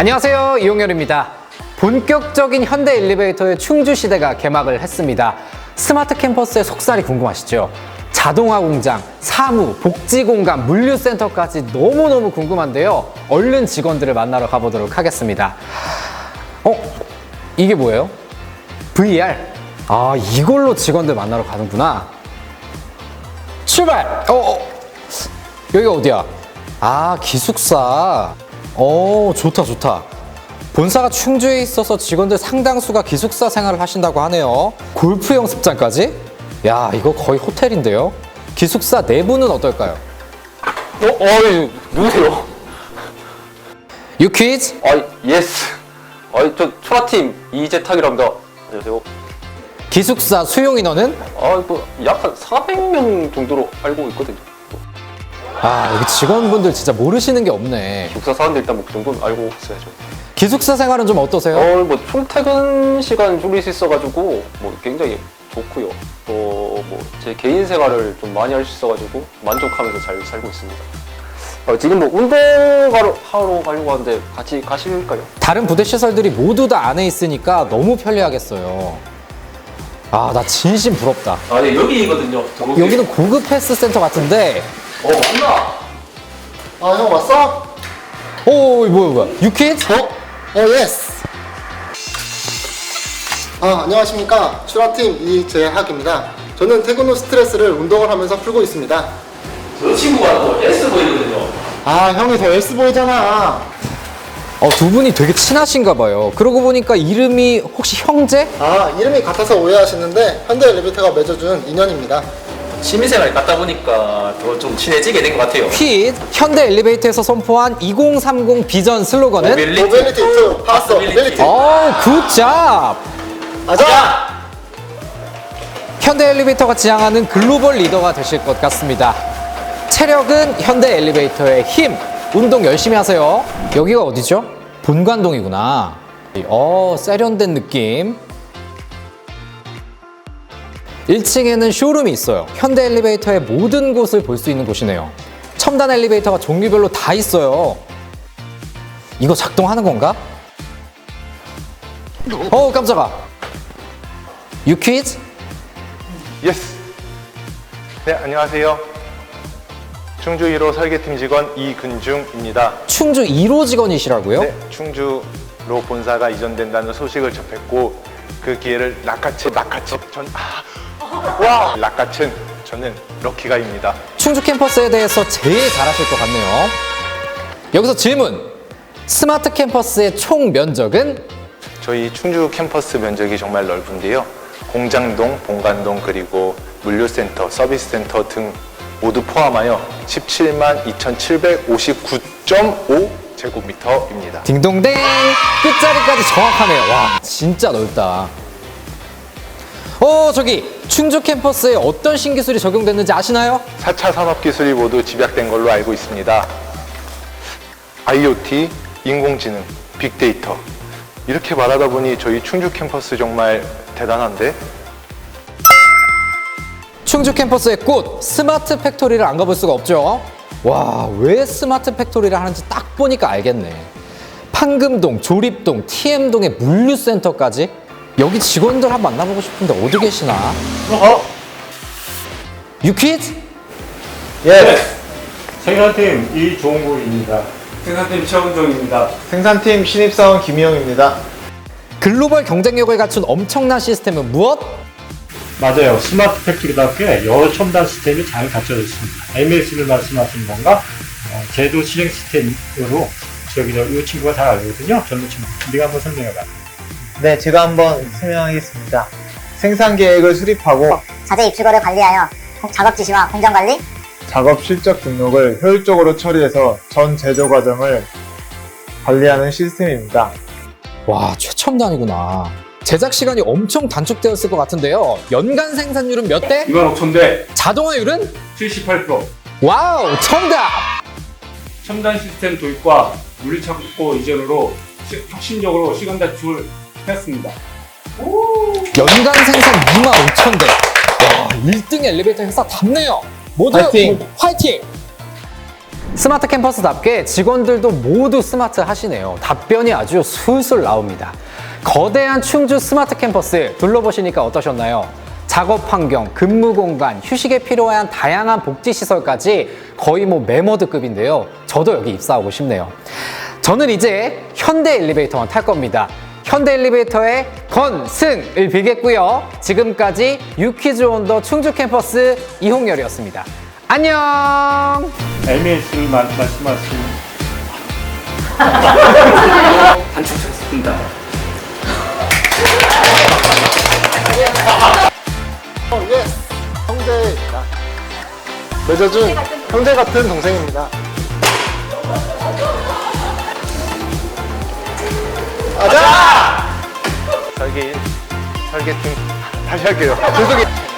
안녕하세요 이용열입니다. 본격적인 현대 엘리베이터의 충주 시대가 개막을 했습니다. 스마트 캠퍼스의 속살이 궁금하시죠? 자동화 공장, 사무, 복지 공간, 물류센터까지 너무너무 궁금한데요. 얼른 직원들을 만나러 가보도록 하겠습니다. 어? 이게 뭐예요? VR. 아, 이걸로 직원들 만나러 가는구나. 출발! 어, 어. 여기가 어디야? 아, 기숙사. 어, 좋다, 좋다. 본사가 충주에 있어서 직원들 상당수가 기숙사 생활을 하신다고 하네요. 골프 연습장까지? 야, 이거 거의 호텔인데요. 기숙사 내부는 어떨까요? 어, 어, 누구세요? 유퀴즈? 아, 예스. 아, 저 초라팀 이재탁이라 합니다. 안녕하세요. 기숙사 수용 인원은? 아, 뭐, 약한 400명 정도로 알고 있거든요. 아, 여기 직원분들 진짜 모르시는 게 없네. 기숙사 사람들 일단 뭐 그 정도는 알고 있어야죠. 기숙사 생활은 좀 어떠세요? 어, 뭐, 출퇴근 시간 줄일 수 있어가지고, 뭐, 굉장히 좋고요. 또, 뭐, 제 개인 생활을 좀 많이 할 수 있어가지고, 만족하면서 잘 살고 있습니다. 어, 지금 뭐, 운동하러 하러 가려고 하는데, 같이 가실까요? 다른 부대 시설들이 모두 다 안에 있으니까 너무 편리하겠어요. 아, 나 진심 부럽다. 아, 네, 여기거든요. 여기는 고급 헬스 센터 같은데, 어, 맞나? 아, 형 왔어? 오, 이거 뭐야, 뭐야. 유퀴즈? 어? 어, 예스. 아, 안녕하십니까. 추라팀 이재학입니다. 저는 퇴근 후 스트레스를 운동을 하면서 풀고 있습니다. 저 친구가 또 S 보이거든요. 아, 형이 더 예스 보이잖아. 어, 두 분이 되게 친하신가 봐요. 그러고 보니까 이름이 혹시 형제? 아, 이름이 같아서 오해하시는데 현대 엘리베이터가 맺어준 인연입니다. 취미생활 갖다 보니까 더 좀 친해지게 된 것 같아요. 퀴즈 현대 엘리베이터에서 선포한 2030 비전 슬로건은 모빌리티, 모빌리티 투 파스 모빌리티. 어, 굿잡! 아자! 현대 엘리베이터가 지향하는 글로벌 리더가 되실 것 같습니다. 체력은 현대 엘리베이터의 힘. 운동 열심히 하세요. 여기가 어디죠? 본관동이구나. 어, 세련된 느낌. 1층에는 쇼룸이 있어요. 현대 엘리베이터의 모든 곳을 볼 수 있는 곳이네요. 첨단 엘리베이터가 종류별로 다 있어요. 이거 작동하는 건가? 어, 깜짝아. 유퀴즈? 예스. 네, 안녕하세요. 충주 1호 설계팀 직원 이근중입니다. 충주 1호 직원이시라고요? 네, 충주로 본사가 이전된다는 소식을 접했고 그 기회를 낚아채 낚아채 전 아, 와 낚아챈 저는 럭키가입니다. 충주 캠퍼스에 대해서 제일 잘하실 것 같네요. 여기서 질문. 스마트 캠퍼스의 총 면적은 저희 충주 캠퍼스 면적이 정말 넓은데요. 공장동, 본관동 그리고 물류센터, 서비스센터 등 모두 포함하여 17만 2,759.5 제곱미터입니다. 딩동댕 끝자리까지 정확하네요. 와 진짜 넓다. 어 저기 충주 캠퍼스에 어떤 신기술이 적용됐는지 아시나요? 4차 산업기술이 모두 집약된 걸로 알고 있습니다. IoT, 인공지능, 빅데이터. 이렇게 말하다 보니 저희 충주 캠퍼스 정말 대단한데? 충주 캠퍼스의 꽃 스마트 팩토리를 안 가볼 수가 없죠. 와, 왜 스마트 팩토리를 하는지 딱 보니까 알겠네. 판금동, 조립동, TM동의 물류센터까지 여기 직원들 한번 만나보고 싶은데 어디 계시나? 어? 유퀴즈? 예. 생산팀 이종국입니다. 생산팀 최원정입니다. 생산팀 신입사원 김희영입니다. 글로벌 경쟁력을 갖춘 엄청난 시스템은 무엇? 맞아요. 스마트 팩토리답게 여러 첨단 시스템이 잘 갖춰져 있습니다. MS를 말씀하시는 건가? 어, 제도 실행 시스템으로 저기 저이 친구가 잘 알거든요. 젊은 친구. 네가 한번 설명해봐. 네, 제가 한번 설명하겠습니다. 생산 계획을 수립하고 자재 입출거를 관리하여 작업 지시와 공정 관리, 작업 실적 등록을 효율적으로 처리해서 전 제조 과정을 관리하는 시스템입니다. 와, 최첨단이구나. 제작 시간이 엄청 단축되었을 것 같은데요. 연간 생산율은 몇 대? 2만 5천 대 자동화율은? 78%. 와우, 정답! 첨단 시스템 도입과 물리 창고 이전으로 시- 혁신적으로 시간 단축을 했습니다. 연간 생산 2만 5천 대. 와, 1등 엘리베이터 회사 답네요. 모두 화이팅! 화이팅! 스마트 캠퍼스답게 직원들도 모두 스마트 하시네요. 답변이 아주 술술 나옵니다. 거대한 충주 스마트 캠퍼스 둘러보시니까 어떠셨나요? 작업 환경, 근무 공간, 휴식에 필요한 다양한 복지 시설까지 거의 뭐 메머드급인데요. 저도 여기 입사하고 싶네요. 저는 이제 현대 엘리베이터만 탈 겁니다. 현대 엘리베이터의 건승을 빌겠고요. 지금까지 유퀴즈 온더 충주 캠퍼스 이홍열이었습니다. 안녕! MS를 말씀하신 어, 예. 형제입니다. 맺어준 형제 같은 동생입니다. 설계 설계팀 다시 할게요. 죄송해요.